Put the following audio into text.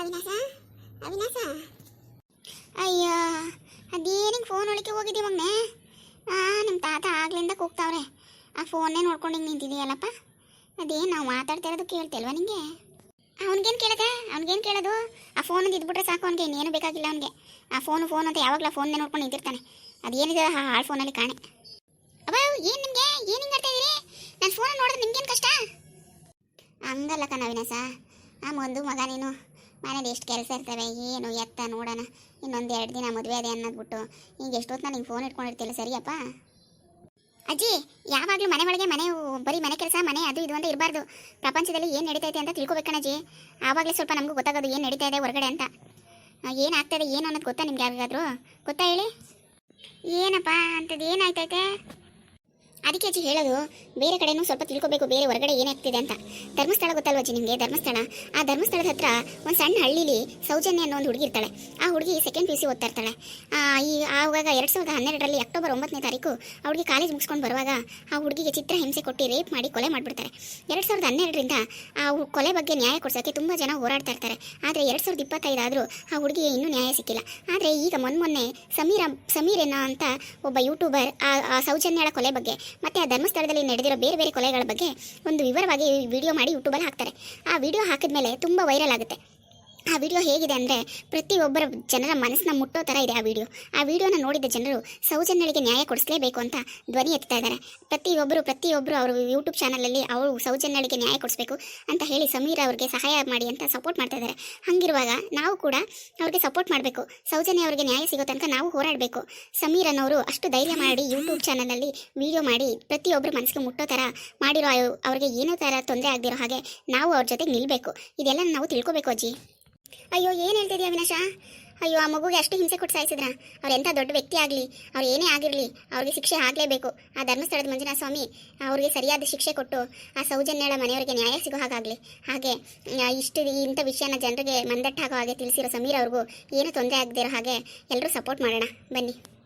ಅವಿನಾಶ? ಅವಿನಾಶ? ಅಯ್ಯೋ ಅದೇನಿಗೆ ಫೋನ್ ಒಳಗೆ ಹೋಗಿದ್ದೀವಿ ಮಗ್ನೆ ನಿಮ್ಮ ತಾತ ಆಗ್ಲಿಂದ ಕೂಗ್ತಾವ್ರೆ. ಆ ಫೋನ್ನೇ ನೋಡ್ಕೊಂಡು ಹಿಂಗೆ ನಿಂತಿದೆಯಲ್ಲಪ್ಪ. ಅದೇನು ನಾವು ಮಾತಾಡ್ತಿರೋದು ಕೇಳ್ತಿಲ್ವಾ ನಿಂಗೆ? ಅವ್ನಿಗೇನು ಕೇಳದ? ಅವ್ನಿಗೇನು ಕೇಳೋದು? ಆ ಫೋನ್ ಇದ್ಬಿಟ್ರೆ ಸಾಕು ಅವ್ನಿಗೆ, ಇನ್ನೇನು ಬೇಕಾಗಿಲ್ಲ ಅವ್ನಿಗೆ. ಆ ಫೋನು ಫೋನ್ ಅಂತ ಯಾವಾಗಲೂ ಫೋನ್ನೇ ನೋಡ್ಕೊಂಡು ನಿಂತಿರ್ತಾನೆ. ಅದೇನಿದೆ? ಆ ಹಾಳು ಫೋನಲ್ಲಿ ಕಾಣೆ. ಅಬ್ಬ, ಏನು ನಿಮಗೆ? ಏನು ಹಿಂಗೆ ಆಡ್ತಾ ಇದ್ದೀರಿ? ನನ್ನ ಫೋನ್ ನೋಡಿದ್ರೆ ನಿಮ್ಗೇನು ಕಷ್ಟ? ಹಂಗಲ್ಲ ಕಣ ವಿನಾಸ ಆ ಒಂದು ಮಗ ನೀನು. ಮನೇಲಿ ಎಷ್ಟು ಕೆಲಸ ಇರ್ತವೆ, ಏನು ಎತ್ತ ನೋಡೋಣ, ಇನ್ನೊಂದು ಎರಡು ದಿನ ಮದುವೆ ಅದೇ ಅನ್ನೋದ್ಬಿಟ್ಟು. ಹಿಂಗೆ ಎಷ್ಟೊತ್ತು ನಿಂಗೆ ಫೋನ್ ಇಟ್ಕೊಂಡಿರ್ತಿಲ್ಲ ಸರಿಯಪ್ಪ? ಅಜ್ಜಿ, ಯಾವಾಗಲೂ ಮನೆ ಒಳಗೆ ಮನೆ ಬರೀ ಮನೆ ಕೆಲಸ, ಮನೆ ಅದು ಇದು ಅಂತ ಇರಬಾರ್ದು. ಪ್ರಪಂಚದಲ್ಲಿ ಏನು ನಡೀತೈತೆ ಅಂತ ತಿಳ್ಕೊಬೇಕಣ್ಣಜ್ಜಿ ಆವಾಗಲೇ ಸ್ವಲ್ಪ ನಮಗೂ ಗೊತ್ತಾಗೋದು ಏನು ನಡೀತಾ ಇದೆ ಹೊರಗಡೆ ಅಂತ. ಏನಾಗ್ತದೆ ಏನು ಅನ್ನೋದು ಗೊತ್ತಾ ನಿಮ್ಗೆ ಯಾವಾಗಾದರೂ ಗೊತ್ತಾ ಹೇಳಿ? ಏನಪ್ಪ ಅಂಥದ್ದು ಏನಾಯ್ತೈತೆ ಅದಕ್ಕೆ ಅಜ್ಜಿ ಹೇಳೋದು, ಬೇರೆ ಕಡೆನೂ ಸ್ವಲ್ಪ ತಿಳ್ಕೊಬೇಕು, ಬೇರೆ ಹೊರಗಡೆ ಏನಾಗ್ತಿದೆ ಅಂತ. ಧರ್ಮಸ್ಥಳ ಗೊತ್ತಲ್ವ ಅಜ್ಜಿ ನಿಮಗೆ, ಧರ್ಮಸ್ಥಳ? ಆ ಧರ್ಮಸ್ಥಳದ ಹತ್ರ ಒಂದು ಸಣ್ಣ ಹಳ್ಳಿಲಿ ಸೌಜನ್ಯ ಅನ್ನೋ ಒಂದು ಹುಡುಗಿ ಇರ್ತಾಳೆ. ಆ ಹುಡುಗಿ ಸೆಕೆಂಡ್ ಪಿ ಸಿ ಓದ್ತಾ ಇರ್ತಾಳೆ. ಈ, ಆವಾಗ ಎರಡು ಸಾವಿರದ ಹನ್ನೆರಡರಲ್ಲಿ ಅಕ್ಟೋಬರ್ ಒಂಬತ್ತನೇ ತಾರೀಕು ಹುಡುಗಿ ಕಾಲೇಜ್ ಮುಗಿಸ್ಕೊಂಡು ಬರುವಾಗ ಆ ಹುಡುಗಿಗೆ ಚಿತ್ರ ಹಿಂಸೆ ಕೊಟ್ಟು ರೇಪ್ ಮಾಡಿ ಕೊಲೆ ಮಾಡಿಬಿಡ್ತಾರೆ. ಎರಡು ಸಾವಿರದ ಹನ್ನೆರಡರಿಂದ ಆ ಕೊಲೆ ಬಗ್ಗೆ ನ್ಯಾಯ ಕೊಡ್ಸೋಕ್ಕೆ ತುಂಬ ಜನ ಹೋರಾಡ್ತಾ ಇರ್ತಾರೆ. ಆದರೆ ಎರಡು ಸಾವಿರದ ಇಪ್ಪತ್ತೈದಾದರೂ ಆ ಹುಡುಗಿಗೆ ಇನ್ನೂ ನ್ಯಾಯ ಸಿಕ್ಕಿಲ್ಲ. ಆದರೆ ಈಗ ಮೊನ್ನೆ ಸಮೀರ ಸಮೀರ್ ಏನೋ ಅಂತ ಒಬ್ಬ ಯೂಟ್ಯೂಬರ್ ಆ ಸೌಜನ್ಯಳ ಕೊಲೆ ಬಗ್ಗೆ ಮತ್ತು ಆ ಧರ್ಮಸ್ಥಳದಲ್ಲಿ ನಡೆದಿರೋ ಬೇರೆ ಬೇರೆ ಕೊಲೆಗಳ ಬಗ್ಗೆ ಒಂದು ವಿವರವಾಗಿ ವಿಡಿಯೋ ಮಾಡಿ ಯೂಟ್ಯೂಬಲ್ಲಿ ಹಾಕ್ತಾರೆ. ಆ ವಿಡಿಯೋ ಹಾಕಿದ್ಮೇಲೆ ತುಂಬ ವೈರಲ್ ಆಗುತ್ತೆ. ಆ ವಿಡಿಯೋ ಹೇಗಿದೆ ಅಂದರೆ ಪ್ರತಿಯೊಬ್ಬರ ಜನರ ಮನಸ್ಸನ್ನ ಮುಟ್ಟೋ ಥರ ಇದೆ ಆ ವಿಡಿಯೋ. ಆ ವಿಡಿಯೋನ ನೋಡಿದ ಜನರು ಸೌಜನ್ಯಳಿಗೆ ನ್ಯಾಯ ಕೊಡಿಸಲೇಬೇಕು ಅಂತ ಧ್ವನಿ ಎತ್ತಾ ಇದ್ದಾರೆ. ಪ್ರತಿಯೊಬ್ಬರು ಪ್ರತಿಯೊಬ್ಬರು ಅವರು ಯೂಟ್ಯೂಬ್ ಚಾನಲಲ್ಲಿ ಅವರು ಸೌಜನ್ಯಳಿಗೆ ನ್ಯಾಯ ಕೊಡಿಸ್ಬೇಕು ಅಂತ ಹೇಳಿ ಸಮೀರ್ ಅವ್ರಿಗೆ ಸಹಾಯ ಮಾಡಿ ಅಂತ ಸಪೋರ್ಟ್ ಮಾಡ್ತಾ ಇದ್ದಾರೆ. ಹಂಗಿರುವಾಗ ನಾವು ಕೂಡ ಅವ್ರಿಗೆ ಸಪೋರ್ಟ್ ಮಾಡಬೇಕು. ಸೌಜನ್ಯ ಅವರಿಗೆ ನ್ಯಾಯ ಸಿಗೋ ತನಕ ನಾವು ಹೋರಾಡಬೇಕು. ಸಮೀರ್ ಅನ್ನೋರು ಅಷ್ಟು ಧೈರ್ಯ ಮಾಡಿ ಯೂಟ್ಯೂಬ್ ಚಾನಲಲ್ಲಿ ವಿಡಿಯೋ ಮಾಡಿ ಪ್ರತಿಯೊಬ್ಬರು ಮನಸ್ಸಿಗೆ ಮುಟ್ಟೋ ಥರ ಮಾಡಿರೋ ಅವ್ರಿಗೆ ಏನೋ ಥರ ತೊಂದರೆ ಆಗದಿರೋ ಹಾಗೆ ನಾವು ಅವ್ರ ಜೊತೆಗೆ ನಿಲ್ಲಬೇಕು ಇದೆಲ್ಲ ನಾವು ತಿಳ್ಕೊಬೇಕು ಅಜ್ಜಿ. ಅಯ್ಯೋ, ಏನು ಹೇಳ್ತಿದ್ಯಾ ಅವಿನಾಶ? ಅಯ್ಯೋ, ಆ ಮಗುಗೆ ಅಷ್ಟು ಹಿಂಸೆ ಕೊಟ್ಟು ಸಾಯಿಸಿದ್ರ? ಅವ್ರು ಎಂಥ ದೊಡ್ಡ ವ್ಯಕ್ತಿ ಆಗಲಿ, ಅವ್ರು ಏನೇ ಆಗಿರಲಿ, ಅವ್ರಿಗೆ ಶಿಕ್ಷೆ ಆಗಲೇಬೇಕು. ಆ ಧರ್ಮಸ್ಥಳದ ಮಂಜುನಾಥ ಸ್ವಾಮಿ ಅವ್ರಿಗೆ ಸರಿಯಾದ ಶಿಕ್ಷೆ ಕೊಟ್ಟು, ಆ ಸೌಜನ್ಯಳ ಮನೆಯವರಿಗೆ ನ್ಯಾಯ ಸಿಗೋ ಹಾಗಾಗಲಿ. ಹಾಗೆ ಇಷ್ಟು ಇಂಥ ವಿಷಯನ ಜನರಿಗೆ ಮಂದಟ್ಟಾಗೋ ಹಾಗೆ ತಿಳಿಸಿರೋ ಸಮೀರ್ ಅವ್ರಿಗೂ ಏನೂ ತೊಂದರೆ ಆಗದಿರೋ ಹಾಗೆ ಎಲ್ಲರೂ ಸಪೋರ್ಟ್ ಮಾಡೋಣ. ಬನ್ನಿ.